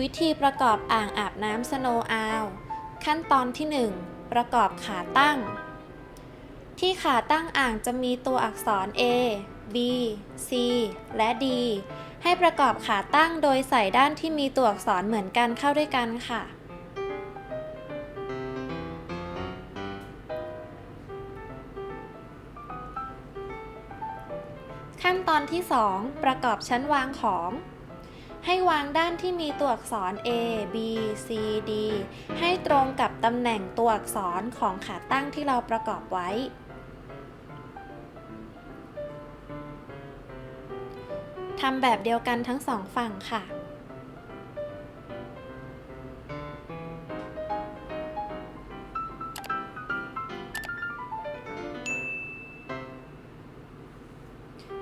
วิธีประกอบอ่างอาบน้ำสโนว์อาวขั้นตอนที่ 1 ประกอบขาตั้ง ที่ขาตั้งอ่างจะมีตัวอักษร A B C และ D ให้ประกอบขาตั้งโดยใส่ด้านที่มีตัวอักษรเหมือนกันเข้าด้วยกันค่ะ ขั้นตอนที่ 2 ประกอบชั้นวางของ ให้วางด้านที่มีตัวอักษร A B C D ให้ตรงกับตำแหน่งตัวอักษรของขาตั้งที่เราประกอบไว้ ทำแบบเดียวกันทั้งสองฝั่งค่ะ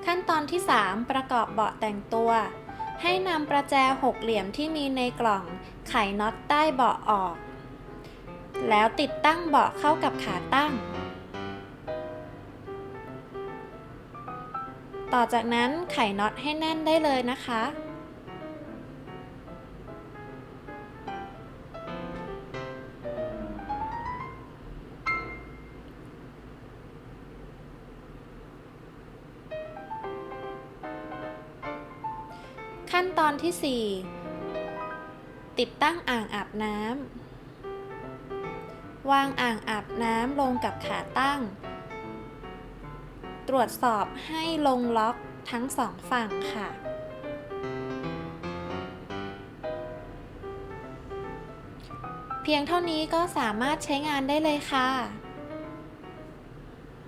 ขั้นตอนที่ 3 ประกอบเบาะแต่งตัว ให้นำประแจหกเหลี่ยมที่มีในกล่อง ไขน็อตใต้เบาะออก แล้วติดตั้งเบาะเข้ากับขาตั้ง ต่อจากนั้นไขน็อตให้แน่นได้เลยนะคะ ขั้นตอนที่ 4 ติดตั้งอ่างอาบน้ำ วางอ่างอาบน้ำลงกับขาตั้ง ตรวจสอบให้ลงล็อกทั้งสองฝั่งค่ะ เพียงเท่านี้ก็สามารถใช้งานได้เลยค่ะ